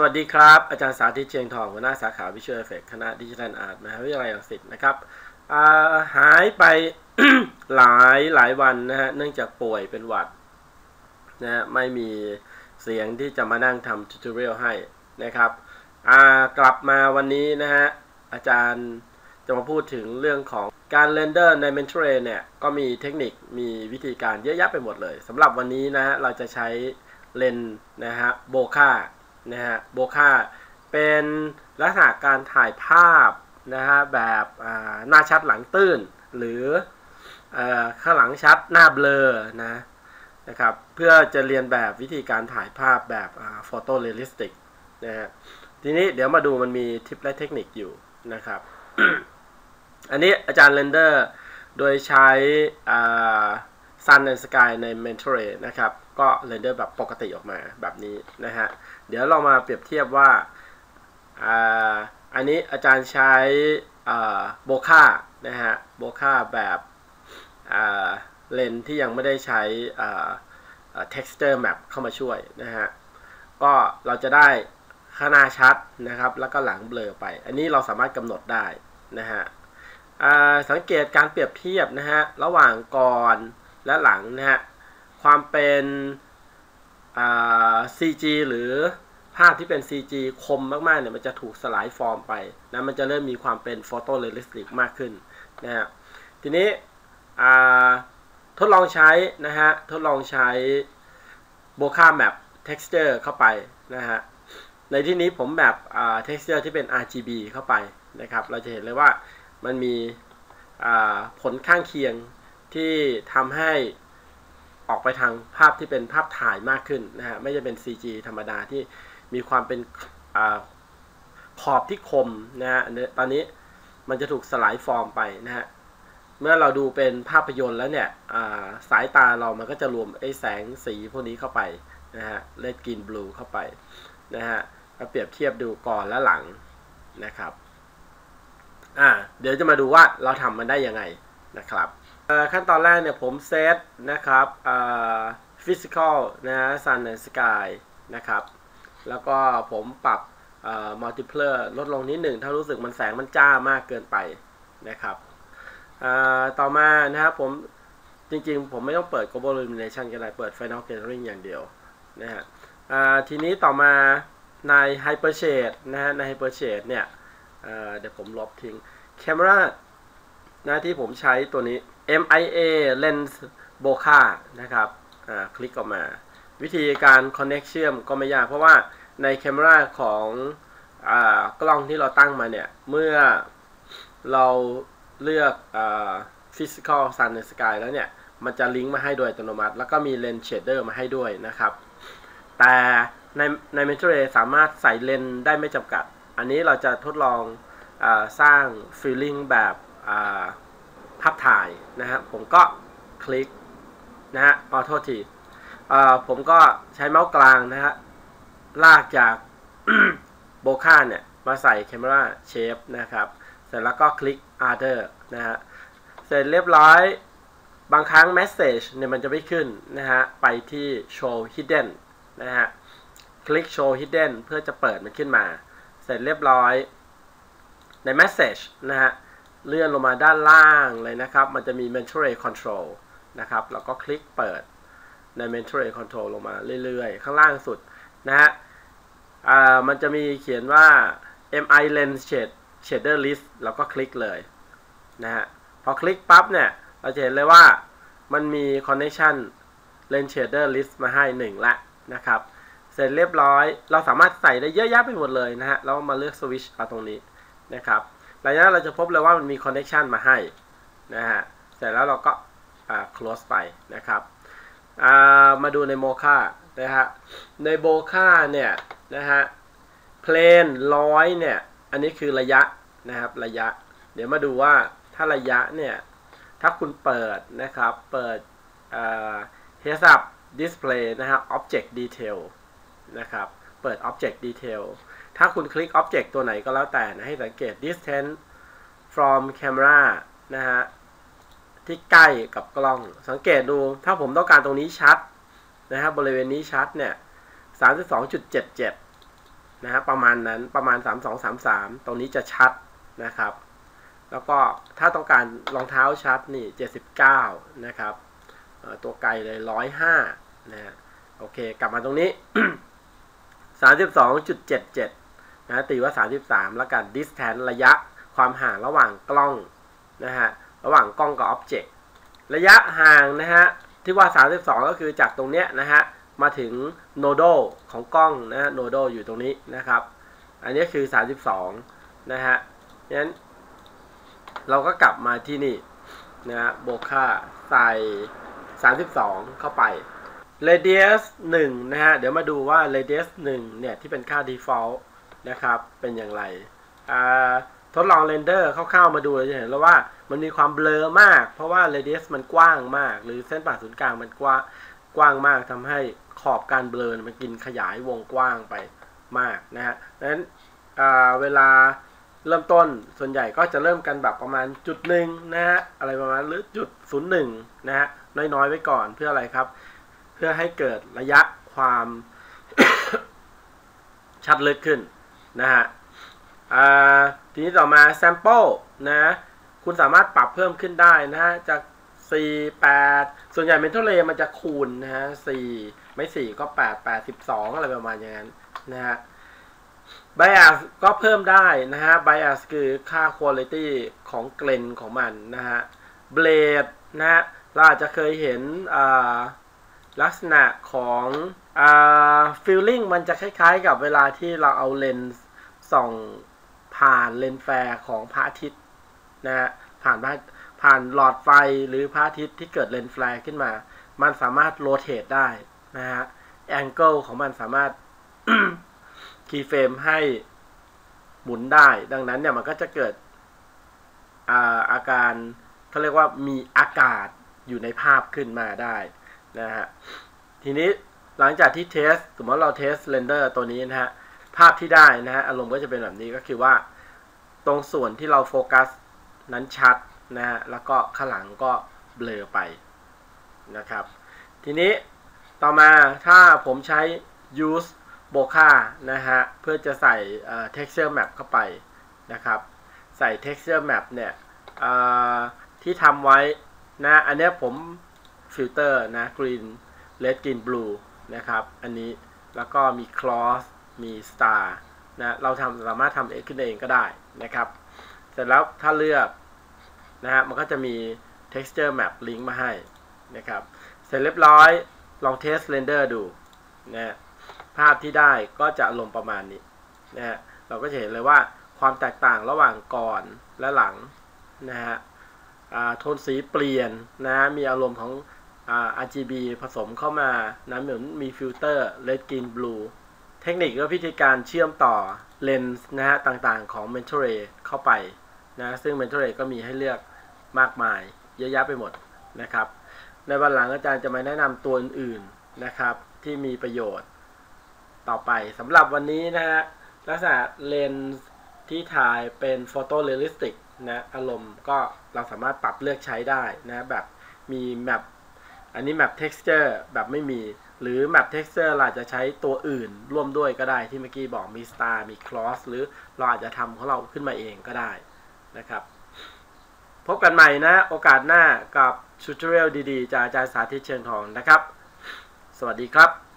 สวัสดีครับ อาจารย์สาธิตเชียงทองหัวหน้าสาขาวิชวลเอฟเฟกคณะดิจิทัลอาร์ตมหาวิทยาลัยรังสิตนะครับหายไปหลายหลายวันนะฮะเนื่องจากป่วยเป็นหวัดนะฮะไม่มีเสียงที่จะมานั่งทำทูตอเรียลให้นะครับกลับมาวันนี้นะฮะอาจารย์จะมาพูดถึงเรื่องของการเรนเดอร์ใน m e n t o r เนี่ยก็มีเทคนิคมีวิธีการเยอะแยะไปหมดเลยสำหรับวันนี้นะฮะเราจะใช้เลนนะฮะโบคา นะฮะโบคาเป็นลักษณะการถ่ายภาพนะฮะแบบหน้าชัดหลังตื้น หรือข้างหลังชัดหน้าเบลอนะนะครับเพื่อจะเรียนแบบวิธีการถ่ายภาพแบบโฟโตเรลิสติกนะฮะทีนี้เดี๋ยวมาดูมันมีทิปและเทคนิคอยู่นะครับอันนี้อาจารย์เรนเดอร์โดยใช้ Sun and Sky ใน m e n t o r นะครับ ก็เรนเดอร์แบบปกติออกมาแบบนี้นะฮะ เดี๋ยวเรามาเปรียบเทียบว่าอันนี้อาจารย์ใช้โบคานะฮะโบคาแบบเลนที่ยังไม่ได้ใช้ texture map เข้ามาช่วยนะฮะ ก็เราจะได้ข้างหน้าชัดนะครับ แล้วก็หลังเบลอไป อันนี้เราสามารถกำหนดได้นะฮะสังเกตการเปรียบเทียบนะฮะ ระหว่างก่อนและหลังนะฮะ ความเป็น CG หรือภาพที่เป็น CG คมมากๆเนี่ยมันจะถูกสลายฟอร์มไปนะมันจะเริ่มมีความเป็นโฟโตเรลิสติกมากขึ้นนะฮะทีนี้ทดลองใช้นะฮะทดลองใช้โบคาแมป texture เข้าไปนะฮะในที่นี้ผมแบบ texture ที่เป็น RGB เข้าไปนะครับ เราจะเห็นเลยว่ามันมีผลข้างเคียงที่ทำให้ ออกไปทางภาพที่เป็นภาพถ่ายมากขึ้นนะฮะไม่จะเป็น CG ธรรมดาที่มีความเป็นอขอบที่คมนะฮะตอนนี้มันจะถูกสลายฟอร์มไปนะฮะเมื่อเราดูเป็นภาพยนตร์แล้วเนี่ยสายตาเรามันก็จะรวมไอ้แสงสีพวกนี้เข้าไปนะฮะเลดกินบลูเข้าไปนะฮะมาเปรียบเทียบดูก่อนและหลังนะครับอ่าเดี๋ยวจะมาดูว่าเราทำมันได้ยังไงนะครับ ขั้นตอนแรกเนี่ยผมเซตนะครับฟิสิกอลนะฮะ sun and sky นะครับ แล้วก็ผมปรับมัลติเพลอร์ลดลงนิดหนึ่ง ถ้ารู้สึกมันแสงมันจ้ามากเกินไปนะครับ ต่อมานะครับผมจริงๆ ผมไม่ต้องเปิด global illumination ก็ได้เปิด final gathering อย่างเดียวนะฮะทีนี้ต่อมาใน hypershade นะฮะใน hypershade เนี่ยเดี๋ยวผมลบทิ้ง camera นะที่ผมใช้ตัวนี้ MIA Lens Bokeh นะครับคลิกออกมา วิธีการ connect เชื่อมก็ไม่ยาก เพราะว่าใน camera ของอกล้องที่เราตั้งมาเนี่ย เมื่อเราเลือก physical sun and sky แล้วเนี่ย มันจะลิงก์มาให้โดยอัตโนมัติ แล้วก็มี lens shader มาให้ด้วยนะครับ แต่ในใน m e n t o r a สามารถใส่เลนได้ไม่จำกัด อันนี้เราจะทดลองอสร้าง feeling แบบ นะฮะผมก็คลิกนะฮะขอโทษทีผมก็ใช้เมาส์กลางนะฮะลากจากโบคาเนี่ยมาใส่ Camera Shape นะครับ เสร็จแล้วก็คลิก Other นะฮะ เสร็จเรียบร้อย บางครั้ง Message เนี่ยมันจะไม่ขึ้นนะฮะ ไปที่ Show Hidden นะฮะ คลิก Show Hidden เพื่อจะเปิดมันขึ้นมา เสร็จเรียบร้อย ใน Message นะฮะ เลื่อนลงมาด้านล่างเลยนะครับ มันจะมี Mental Ray Control นะครับ แล้วก็คลิกเปิดใน Mental Ray Control ลงมาเรื่อยๆ ข้างล่างสุดนะฮะมันจะมีเขียนว่า MI Lens Shade Shader List แล้วก็คลิกเลยนะฮะ พอคลิกปั๊บเนี่ย เราจะเห็นเลยว่ามันมี Connection Lens Shader List มาให้1ละนะครับ เสร็จเรียบร้อย เราสามารถใส่ได้เยอะแยะไปหมดเลยนะฮะ แล้วมาเลือกสวิชเอาตรงนี้นะครับ หลังจากนั้นเราจะพบเลยว่ามันมี connection มาให้นะฮะเสร็จแล้วเราก็ close ไปนะครับมาดูในโมคานะฮะในโบคาเนี่ยนะฮะเพลนร้อยเนี่ยอันนี้คือระยะนะครับระยะ เดี๋ยวมาดูว่าถ้าระยะเนี่ยถ้าคุณเปิดนะครับเปิด heads up display นะฮะ object detail นะครับ เปิด object detail ถ้าคุณคลิก Object ตัวไหนก็แล้วแต่นะให้สังเกต distance from camera นะฮะที่ใกล้กับกล้อง สังเกตดูถ้าผมต้องการตรงนี้ชัดนะครับบริเวณนี้ชัดเนี่ย32.77นะฮะประมาณนั้นประมาณ 3233 ตรงนี้จะชัดนะครับ แล้วก็ถ้าต้องการรองเท้าชัดนี่ 79 นะครับตัวไกลเลย 105นะฮะโอเค กลับมาตรงนี้ 32.77 นะตีว่า 33 แล้วกัน distance ระยะความห่างระหว่างกล้องนะฮะระหว่างกล้องกับ object ระยะห่างนะฮะที่ว่า 32 ก็คือจากตรงเนี้ยนะฮะมาถึงโนโดของกล้องนะฮะโนโดอยู่ตรงนี้นะครับ อันนี้คือ 32 นะฮะงั้นเราก็กลับมาที่นี่นะฮะโบค่าใส่ 32 เข้าไป radius 1 นะฮะ เดี๋ยวมาดูว่า radius 1 เนี่ย ที่เป็นค่า default นะครับ เป็นอย่างไร ทดลองเรนเดอร์คร่าวๆมาดูจะเห็นแล้วว่ามันมีความเบลอมาก เพราะว่า radius มันกว้างมาก หรือเส้นผ่าศูนย์กลางมันกว้างกว้างมากทำให้ขอบการเบลอมันกินขยายวงกว้างไปมากนะฮะดังนั้นเวลาเริ่มต้นส่วนใหญ่ก็จะเริ่มกันแบบประมาณจุดหนึ่งนะฮะอะไรประมาณหรือจุดศูนย์หนึ่งนะฮะน้อยๆไว้ก่อนเพื่ออะไรครับ พื่อให้เกิดระยะความชัดลึกขึ้นนะฮะทีนี้ต่อมา sample นะคุณสามารถปรับเพิ่มขึ้นได้นะฮะจาก 4 8 ส่วนใหญ่เมทัลเลมันจะคูณนะฮะ 4 ไม่ 4 ก็ 8 8 12 อะไรประมาณอย่างนั้นนะฮะ bias ก็เพิ่มได้นะฮะ bias คือค่า quality ของเกรนของมันนะฮะ blade นะฮะ เราอาจจะเคยเห็น ลักษณะของฟิลลิ่งมันจะคล้ายๆ กับเวลาที่เราเอาเลนส์ส่องผ่านเลนส์แฟร์ของพระอาทิตย์นะฮะผ่านผ่านหลอดไฟหรือพระอาทิตย์ที่เกิดเลนส์แฟร์ขึ้นมา มันสามารถโรเตทได้นะฮะแองเกิลของมันสามารถคีย์เฟรมให้หมุนได้ ดังนั้นเนี่ยมันก็จะเกิดอาอาการเขาเรียกว่ามีอากาศอยู่ในภาพขึ้นมาได้ นะฮะทีนี้หลังจากที่เทสสมมติเราเทสเรนเดอร์ตัวนี้นะฮะภาพที่ได้นะฮะอารมณ์ก็จะเป็นแบบนี้ก็คือว่า ตรงส่วนที่เราโฟกัสนั้นชัดนะฮะแล้วก็ข้างหลังก็เบลอไปนะครับ ทีนี้ต่อมาถ้าผมใช้ use Bokeh นะฮะเพื่อจะใส่ texture map เข้าไปนะครับ ใส่ texture map เนี่ยที่ทำไว้นะอันนี้ผม ฟิลเตอร์นะ green red green blue นะครับ อันนี้แล้วก็มี cross มี star นะเราทำสามารถทำเองขึ้นเองก็ได้นะครับ เสร็จแล้วถ้าเลือกนะฮะมันก็จะมี texture map link มาให้นะครับ เสร็จเรียบร้อยลองเทสเรนเดอร์ดูนะภาพที่ได้ก็จะลงประมาณนี้นะฮะเราก็จะเห็นเลยว่าความแตกต่างระหว่างก่อนและหลังนะฮะโทนสีเปลี่ยนนะมีอารมณ์ของ RGB ผสมเข้ามานะเหมือนมีฟิลเตอร์ Red Green Blue เทคนิคและวิธีการเชื่อมต่อเลนส์นะฮะต่างๆของ Mental Ray เข้าไปนะซึ่ง Mental Ray ก็มีให้เลือกมากมาย เยอะแยะไปหมดนะครับ ในวันหลังอาจารย์จะมาแนะนำตัวอื่นๆนะครับ ที่มีประโยชน์ต่อไปสำหรับวันนี้นะฮะลักษณะเลนส์ที่ถ่ายเป็นโฟโตเรลิสติกนะอารมณ์ก็เราสามารถปรับเลือกใช้ได้นะแบบมีแมป อันนี้แมป texture แบบไม่มี หรือแมป texture เราจะใช้ตัวอื่นร่วมด้วยก็ได้ที่เมื่อกี้บอกมี star มี cross หรือเราอาจจะทำของเราขึ้นมาเองก็ได้นะครับ พบกันใหม่นะ โอกาสหน้ากับชูตเรียลดีๆ จากอาจารย์สาธิตเชิงทองนะครับ สวัสดีครับ